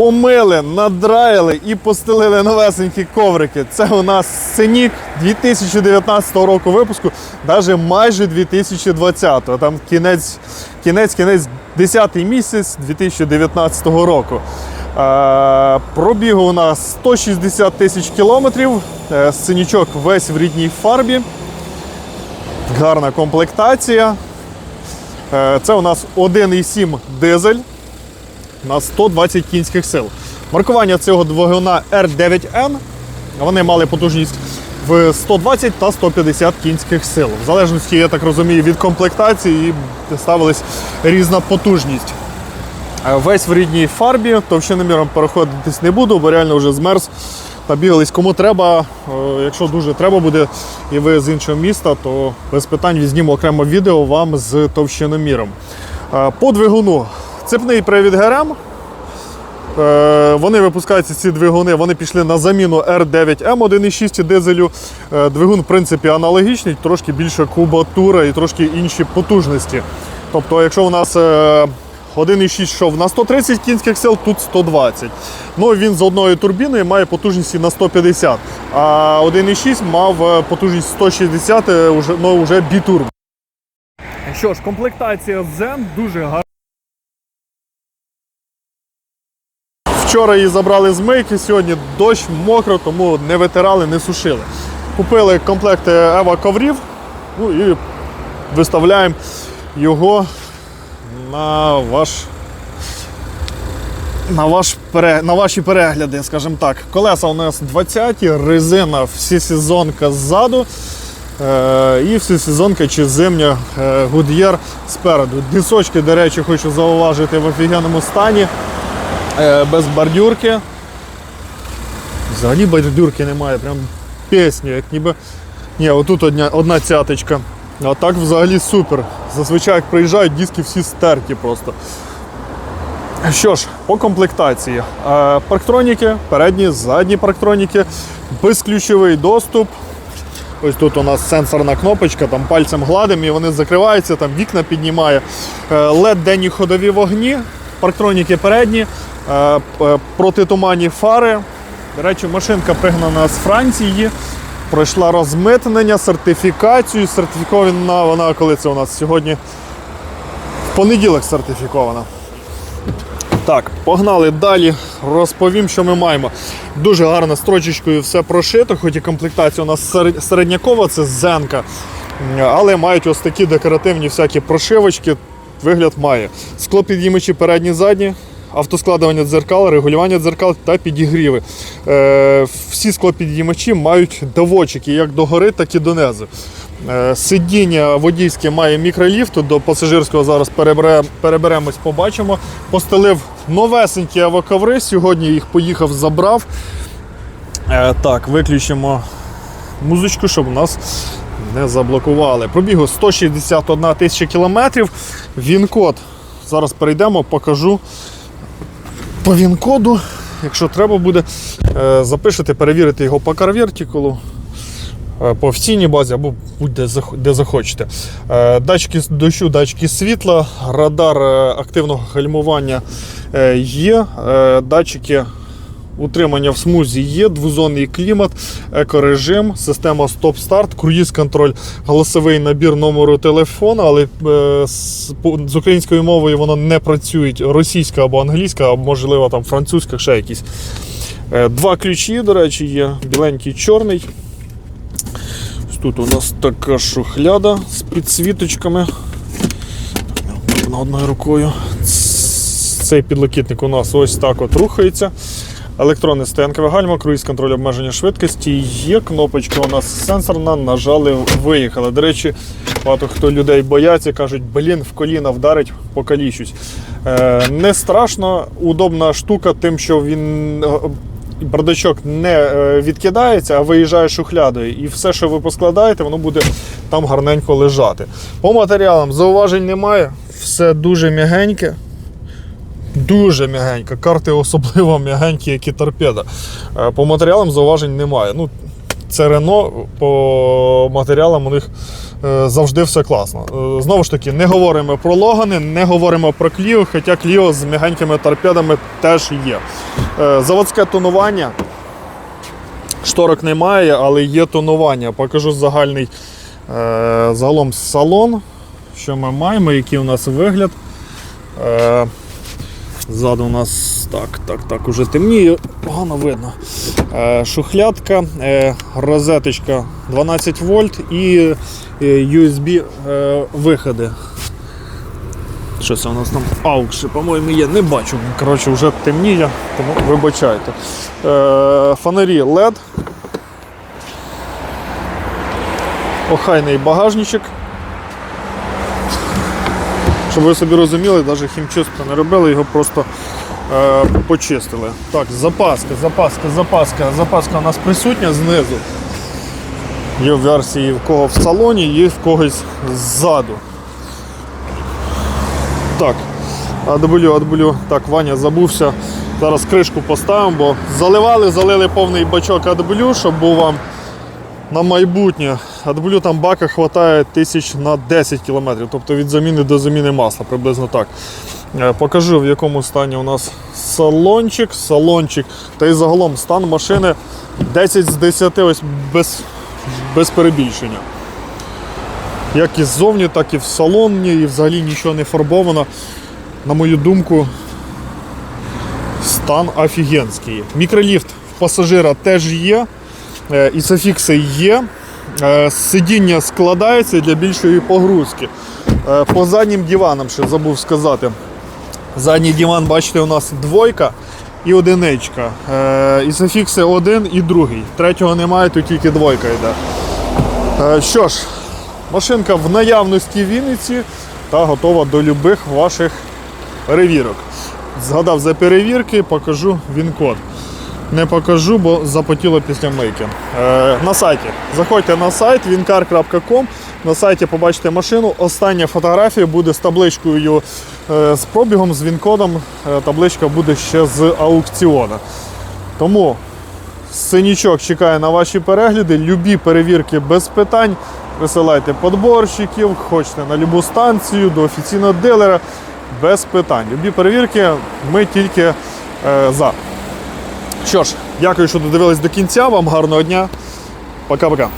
помили, надраїли і постелили новесенькі коврики. Це у нас синік 2019 року випуску, навіть майже 2020. Там кінець, кінець, кінець 10 місяць 2019 року. Е, пробігу у нас 160 тисяч кілометрів. Е, синічок весь в рідній фарбі. Гарна комплектація. Е, Це у нас 1,7 дизель на 120 кінських сил. Маркування цього двигуна R9N. Вони мали потужність в 120 та 150 кінських сил. В залежності, я так розумію, від комплектації ставилась різна потужність. Е, Весь в рідній фарбі, товщиноміром переходитись не буду, бо реально вже змерз. Набігались кому треба. Е, Якщо дуже треба буде, і ви з іншого міста, то без питань візьмемо окремо відео вам з товщиноміром. Е, По двигуну цепний привід ГРМ. Е, Вони випускаються ці двигуни, вони пішли на заміну R9M 1.6 дизелю. Е, Двигун, в принципі, аналогічний, трошки більша кубатура і трошки інші потужності. Тобто, якщо у нас е, 1.6 йшов на 130 кінських сил, тут 120. Ну, він з одною турбіною має потужність на 150. А 1.6 мав е, потужність 160, е, уже, ну, вже бітурбо. Що ж, комплектація Zen дуже гарна. Вчора її забрали з мийки, сьогодні дощ мокро, тому не витирали, не сушили. Купили комплект Ева коврів ну і виставляємо його на ваш. На, ваш на ваші перегляди, скажімо так. Колеса у нас 20-ті, резина всесезонка ззаду. Е, і всесезонка чи зимня е, Goodyear спереду. Дисочки, до речі, хочу зауважити в офігенному стані без бордюрки. Взагалі бордюрки немає, прям пісня, як ніби. Ні, отут одна, одна цяточка. А так взагалі супер. Зазвичай як приїжджають, диски всі стерті просто. Що ж, по комплектації. Е, Парктроніки, передні, задні парктроніки, безключовий доступ. Ось тут у нас сенсорна кнопочка, там пальцем гладимо і вони закриваються, там вікна піднімає. led денні ходові вогні, парктроніки передні, е, протитуманні фари. До речі, машинка пригнана з Франції, пройшла розмитнення, сертифікацію. Сертифікована вона, коли це у нас сьогодні в понеділок сертифікована. Так, погнали далі. Розповім, що ми маємо. Дуже гарно строчечкою все прошито, хоч і комплектація у нас середнякова, це зенка. Але мають ось такі декоративні всякі прошивочки. Вигляд має. Склопідіймачі передні, задні, автоскладування дзеркал, регулювання дзеркал та підігріви. Е, всі склопідіймачі мають доводчики як догори, так і донизу. Е, Сидіння водійське має мікроліфт, до пасажирського зараз перебере, переберемось, побачимо. Постелив новесенькі авоковри, сьогодні їх поїхав, забрав. Е, так, виключимо музичку, щоб нас не заблокували. Пробігу 161 тисяча кілометрів. Він-код. Зараз перейдемо, покажу по він-коду. Якщо треба буде, е, запишете, перевірити його по карвертикулу е, по офіційній базі або будь-де де захочете. Е, Датчики дощу, датчики світла, радар активного гальмування є, датчики утримання в смузі є, двозонний клімат, екорежим, система стоп-старт, круїз-контроль, голосовий набір номеру телефона, але е, з, українською мовою воно не працює російська або англійська, або можливо там французька, ще якісь. Е, Два ключі, до речі, є біленький чорний. Тут у нас така шухляда з підсвіточками. Одною рукою. Цей підлокітник у нас ось так от рухається. Електронне стоянкове гальмо, круїз контроль обмеження швидкості. Є кнопочка у нас сенсорна, нажали, виїхали. До речі, багато хто людей бояться, кажуть, блін, в коліна вдарить, покалічусь. Е, не страшно, удобна штука, тим, що він. е, Бардачок не е, відкидається, а виїжджає шухлядою. І все, що ви поскладаєте, воно буде там гарненько лежати. По матеріалам зауважень немає. Все дуже м'ягеньке. Дуже м'ягенька. Карти особливо м'ягенькі, як і торпеда. Е, По матеріалам зауважень немає. Ну, це Рено, по матеріалам у них е, завжди все класно. Е, Знову ж таки, не говоримо про Логани, не говоримо про Кліо, хоча Кліо з м'ягенькими торпедами теж є. Заводське тонування. Шторок немає, але є тонування. Покажу загальний загалом салон, що ми маємо, який у нас вигляд. Ззаду у нас так, так, так, уже темніє, погано видно. Е, шухлядка, е, розеточка 12 вольт і е, USB е. Що це у нас там? Аукши, по-моєму, є, не бачу. Коротше, вже темніє, тому вибачайте. Фонарі LED. Охайний багажничок. Щоб ви собі розуміли, навіть хімчистку не робили, його просто е, почистили. Так, запаска, запаска, запаска. Запаска у нас присутня знизу. Є в версії в кого в салоні, є в когось ззаду. Так, адблю, адблю. Так, Ваня забувся. Зараз кришку поставимо, бо заливали, залили повний бачок адблю, щоб був вам на майбутнє. AdBlue там бака хватає тисяч на 10 кілометрів, тобто від заміни до заміни масла, приблизно так. Е, Покажу в якому стані у нас салончик, салончик. Та й загалом стан машини 10 з 10 ось без, без перебільшення. Як і ззовні, так і в салоні, і взагалі нічого не фарбовано. На мою думку, стан офігенський. Мікроліфт в пасажира теж є. Е, Ісофікси є. Е, Сидіння складається для більшої погрузки. Е, По заднім диванам ще забув сказати. Задній диван, бачите, у нас двойка і одиничка. Е, Ісофікси один і другий. Третього немає, тут тільки двойка йде. Що ж, машинка в наявності в Вінниці та готова до любих ваших перевірок. Згадав за перевірки, покажу він-код. Не покажу, бо запотіло після мийки. Е, на сайті. Заходьте на сайт wincar.com. На сайті побачите машину. Остання фотографія буде з табличкою е, з пробігом, з він-кодом. Е, табличка буде ще з аукціону. Тому синічок чекає на ваші перегляди. Любі перевірки без питань. Присилайте подборщиків, хочете на любу станцію, до офіційного дилера. Без питань. Любі перевірки ми тільки е, за. Що ж, дякую, що додивились до кінця. Вам гарного дня. Пока-пока.